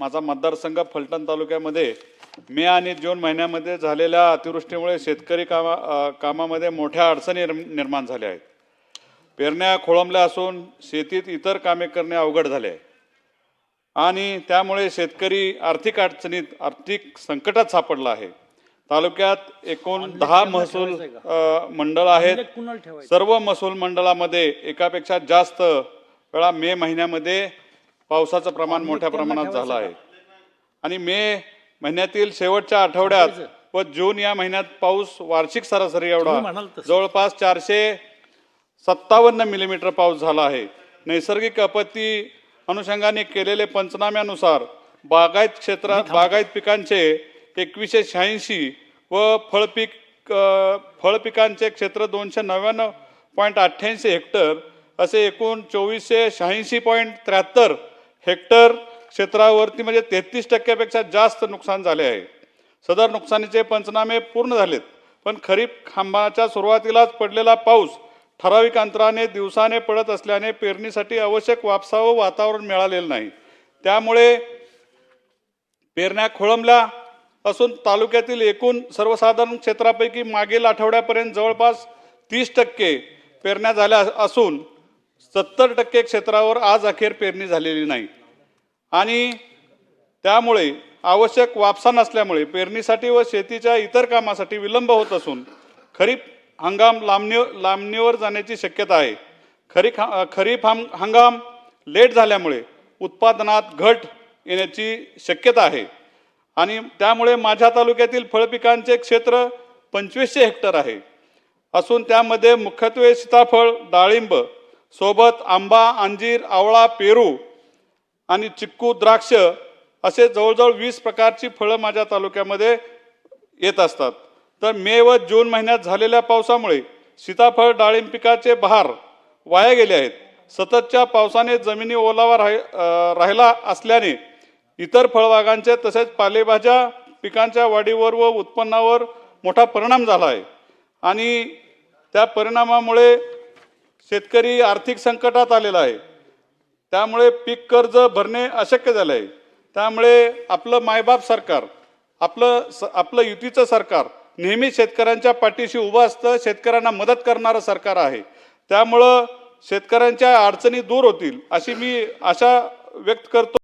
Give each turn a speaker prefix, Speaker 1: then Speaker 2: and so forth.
Speaker 1: माझा मतदारसंघ फलटण तालुक्यामध्ये मे आणि जून महिन्यामध्ये झालेल्या अतिवृष्टीमुळे शेतकरी कामा कामामध्ये मोठ्या अडचणी निर्म- निर्माण झाल्या आहेत. पेरण्या खोळंबल्या असून शेतीत इतर कामे करणे अवघड झाले आहे. आणि त्यामुळे शेतकरी आर्थिक अडचणीत आर्थिक संकटात सापडला आहे. तालुक्यात एकूण दहा महसूल मंडळ आहेत. सर्व महसूल मंडळामध्ये एकापेक्षा जास्त वेळा मे महिन्यामध्ये पावसाचं प्रमाण मोठ्या प्रमाणात झालं आहे. आणि मे महिन्यातील शेवटच्या आठवड्यात व जून या महिन्यात पाऊस वार्षिक सरासरी एवढा. जवळपास चारशे सत्तावन्न मिलीमीटर पाऊस झाला आहे. नैसर्गिक आपत्ती अनुषंगाने केलेले पंचनाम्यानुसार बागायत क्षेत्रात बागायत पिकांचे एकवीसशे शहाऐंशी व फळपीक फळपिकांचे क्षेत्र दोनशे नव्याण्णव पॉईंट अठ्ठ्याऐंशी हेक्टर असे एकूण चोवीसशे शहाऐंशी पॉईंट त्र्याहत्तर हेक्टर क्षेत्रावरती म्हणजे तेहतीस टक्क्यापेक्षा जास्त नुकसान झाले आहे. सदर नुकसानीचे पंचनामे पूर्ण झालेत पण खरीप खांबाच्या सुरुवातीलाच पडलेला पाऊस ठराविक अंतराने दिवसाने पडत असल्याने पेरणीसाठी आवश्यक वापसावं वातावरण मिळालेलं नाही. त्यामुळे पेरण्या खोळंबल्या असून तालुक्यातील एकूण सर्वसाधारण क्षेत्रापैकी मागील आठवड्यापर्यंत जवळपास तीस टक्के पेरण्या झाल्या असून सत्तर टक्के क्षेत्रावर आज अखेर पेरणी झालेली नाही. आणि त्यामुळे आवश्यक वापसा नसल्यामुळे पेरणीसाठी व शेतीच्या इतर कामासाठी विलंब होत असून खरीप हंगाम लांबणी लांबणीवर जाण्याची शक्यता आहे. खरीप खरीप हंग हंगाम लेट झाल्यामुळे उत्पादनात घट येण्याची शक्यता आहे. आणि त्यामुळे माझ्या तालुक्यातील फळपिकांचे क्षेत्र पंचवीसशे हेक्टर आहे. असून त्यामध्ये मुख्यत्वे सीताफळ डाळिंब सोबत आंबा अंजीर आवळा पेरू आणि चिक्कू द्राक्ष असे जवळजवळ वीस प्रकारची फळं माझ्या तालुक्यामध्ये येत असतात. तर मे व जून महिन्यात झालेल्या पावसामुळे सीताफळ डाळिंब पिकाचे बहार वाया गेले आहेत. सततच्या पावसाने जमिनी ओलावा राहि राहिला असल्याने इतर फळबागांचे तसेच पालेभाज्या पिकांच्या वाढीवर व उत्पन्नावर मोठा परिणाम झाला आहे. आणि त्या परिणामामुळे शेतकरी आर्थिक संकटात आलेला आहे. त्यामुळे पीक कर्ज भरणे अशक्य झालं आहे त्यामुळे आपलं मायबाप सरकार आपलं स आपलं युतीचं सरकार नेहमी शेतकऱ्यांच्या पाठीशी उभं असतं शेतकऱ्यांना मदत करणारं सरकार आहे. त्यामुळं शेतकऱ्यांच्या अडचणी दूर होतील अशी मी आशा व्यक्त करतो.